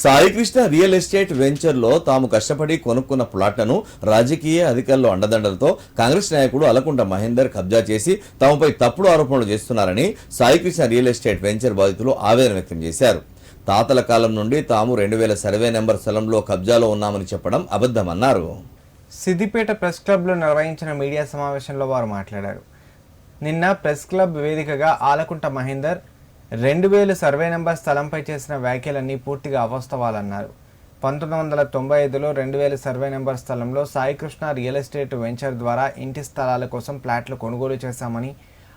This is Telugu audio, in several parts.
సాయికృష్ణ రియల్ ఎస్టేట్ వెంచర్లో తాము కష్టపడి కొనుక్కున్న ప్లాట్లను రాజకీయ అధికారులు అండదండలతో కాంగ్రెస్ నాయకుడు అలకుంట మహేందర్ కబ్జా చేసి తమపై తప్పుడు ఆరోపణలు చేస్తున్నారని సాయికృష్ణ రియల్ ఎస్టేట్ వెంచర్ బాధితులు ఆవేదన వ్యక్తం చేశారు. తాతల కాలం నుండి తాము రెండు వేల సర్వే నెంబర్ స్థలంలో కబ్జాలో ఉన్నామని చెప్పడం అబద్ధమన్నారు. సిద్దిపేట ప్రెస్ క్లబ్లో నిర్వహించిన మీడియా సమావేశంలో వారు మాట్లాడారు. నిన్న ప్రెస్ క్లబ్ వేదికగా ఆలకుంట మహేందర్ రెండు వేలు సర్వే నెంబర్ స్థలంపై చేసిన వ్యాఖ్యలన్నీ పూర్తిగా అవాస్తవాలన్నారు. పంతొమ్మిది వందల తొంభై ఐదులో రెండు వేల సర్వే నెంబర్ స్థలంలో సాయికృష్ణ రియల్ ఎస్టేట్ వెంచర్ ద్వారా ఇంటి స్థలాల కోసం ప్లాట్లు కొనుగోలు చేశామని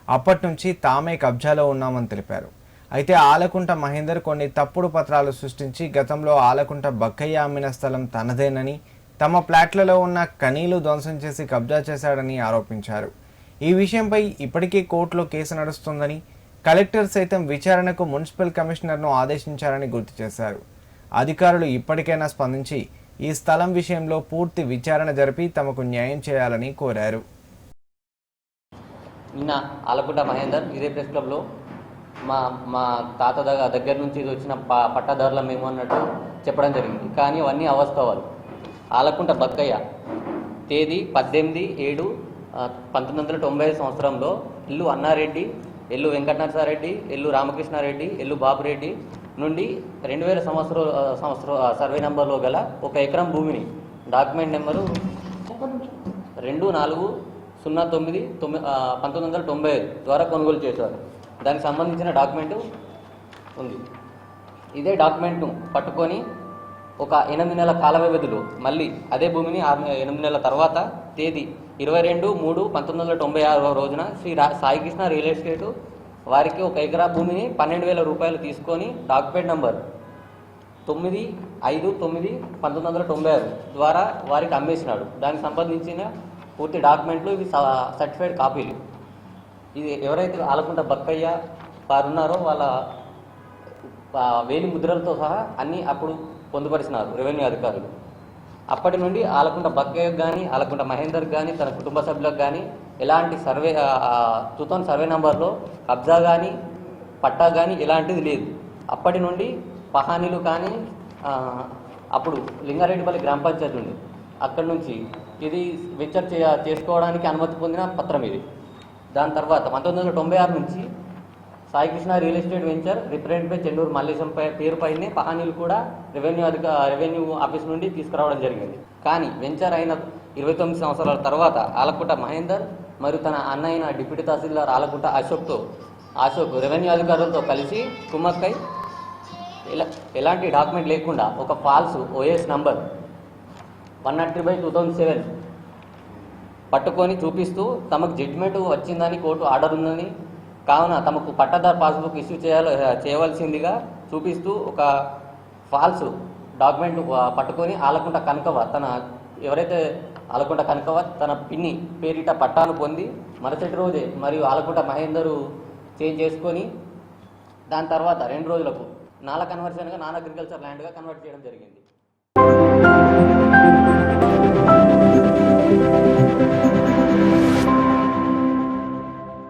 అప్పటి నుంచి తామే కబ్జాలో ఉన్నామని తెలిపారు. అయితే ఆలకుంట మహేందర్ కొన్ని తప్పుడు పత్రాలు సృష్టించి గతంలో ఆలకుంట బక్కయ్య అమ్మిన స్థలం తనదేనని తమ ప్లాట్లలో ఉన్న కనీలు ధ్వంసం చేసి కబ్జా చేశాడని ఆరోపించారు. ఈ విషయంపై ఇప్పటికే కోర్టులో కేసు నడుస్తుందని కలెక్టర్ సైతం విచారణకు మున్సిపల్ కమిషనర్ను ఆదేశించారని గుర్తు చేశారు. అధికారులు ఇప్పటికైనా స్పందించి ఈ స్థలం విషయంలో పూర్తి విచారణ జరిపి తమకు న్యాయం చేయాలని కోరారు. నిన్న ఆలకుంట మహేందర్ ఇదే ప్రెస్ క్లబ్లో మా మా తాత దగ్గర దగ్గర నుంచి ఇది వచ్చిన ప పట్టదారుల మేము అన్నట్టు చెప్పడం జరిగింది. కానీ అవన్నీ అవస్తవాలు. ఆలకుంట బక్కయ్య తేదీ పద్దెనిమిది ఏడు పంతొమ్మిది వందల తొంభై సంవత్సరంలో ఇల్లు అన్నారెడ్డి ఎల్లు వెంకటనరసారెడ్డి ఎల్లు రామకృష్ణారెడ్డి ఎల్లు బాబురెడ్డి నుండి రెండు వేల సంవత్సర సంవత్సరం సర్వే నెంబర్లో గల ఒక ఎకరం భూమిని డాక్యుమెంట్ నెంబరు రెండు నాలుగు సున్నా తొమ్మిది తొమ్మిది పంతొమ్మిది వందల తొంభై ఐదు ద్వారా కొనుగోలు చేశారు. దానికి సంబంధించిన డాక్యుమెంటు ఉంది. ఇదే డాక్యుమెంట్ను పట్టుకొని ఒక ఎనిమిది నెలల కాల వ్యవధిలో మళ్ళీ అదే భూమిని ఆరు ఎనిమిది నెలల తర్వాత తేదీ ఇరవై రెండు మూడు పంతొమ్మిది వందల తొంభై ఆరవ రోజున శ్రీ రా సాయికృష్ణ రియల్ ఎస్టేట్ వారికి ఒక ఎకరా భూమిని పన్నెండు వేల రూపాయలు తీసుకొని డాక్యుమెంట్ నంబర్ తొమ్మిది ఐదు తొమ్మిది పంతొమ్మిది వందల తొంభై ఆరు ద్వారా వారికి అమ్మేసినాడు. దానికి సంబంధించిన పూర్తి డాక్యుమెంట్లు ఇవి స- సర్టిఫైడ్ కాపీలు. ఇది ఎవరైతే ఆలకుంట బక్కయ్య వారు ఉన్నారో వాళ్ళ వేలి ముద్రలతో సహా అన్నీ అప్పుడు పొందుపరిచినారు రెవెన్యూ అధికారులు. అప్పటి నుండి ఆలకుంట బక్కయ్య కానీ ఆలకుంట మహేందర్ కానీ తన కుటుంబ సభ్యులకు కానీ ఎలాంటి సర్వే తుతన్ సర్వే నెంబర్లో కబ్జా కానీ పట్టా కానీ ఇలాంటిది లేదు. అప్పటి నుండి పహానీలు కానీ అప్పుడు లింగారెడ్డిపల్లి గ్రామ పంచాయతీ ఉంది. అక్కడి నుంచి ఇది వెంచర్ చే చేసుకోవడానికి అనుమతి పొందిన పత్రం ఇది. దాని తర్వాత పంతొమ్మిది వందల తొంభై ఆరు నుంచి Saikrishna real estate venture represent by మల్లేశంపై Mallesham పేరు పహానీలు కూడా రెవెన్యూ అధిక రెవెన్యూ ఆఫీస్ నుండి తీసుకురావడం జరిగింది. కానీ వెంచర్ అయిన ఇరవై తొమ్మిది సంవత్సరాల తర్వాత ఆలకుట మహేందర్ మరియు తన అన్న అయిన డిప్యూటీ తహసీల్దార్ ఆలకుట అశోక్తో అశోక్ రెవెన్యూ అధికారులతో కలిసి కుమ్మక్కై ఎలా ఎలాంటి డాక్యుమెంట్ లేకుండా ఒక false OS number one nought three by two thousand seven పట్టుకొని చూపిస్తూ తమకు జడ్జిమెంట్ వచ్చిందని కోర్టు ఆర్డర్ ఉందని కావున తమకు పట్టదారు పాస్బుక్ ఇష్యూ చేయాల చేయవలసిందిగా చూపిస్తూ ఒక ఫాల్స్ డాక్యుమెంట్ పట్టుకొని ఆలకుంట కనకవ తన ఎవరైతే ఆలకుంట కనకవ తన పిన్ని పేరిట పట్టాను పొంది మరుసటి రోజే మరియు ఆలకుంట మహేందరు చేంజ్ చేసుకొని దాని తర్వాత రెండు రోజులకు నాల కన్వర్షన్గా నాన్ అగ్రికల్చర్ ల్యాండ్గా కన్వర్ట్ చేయడం జరిగింది.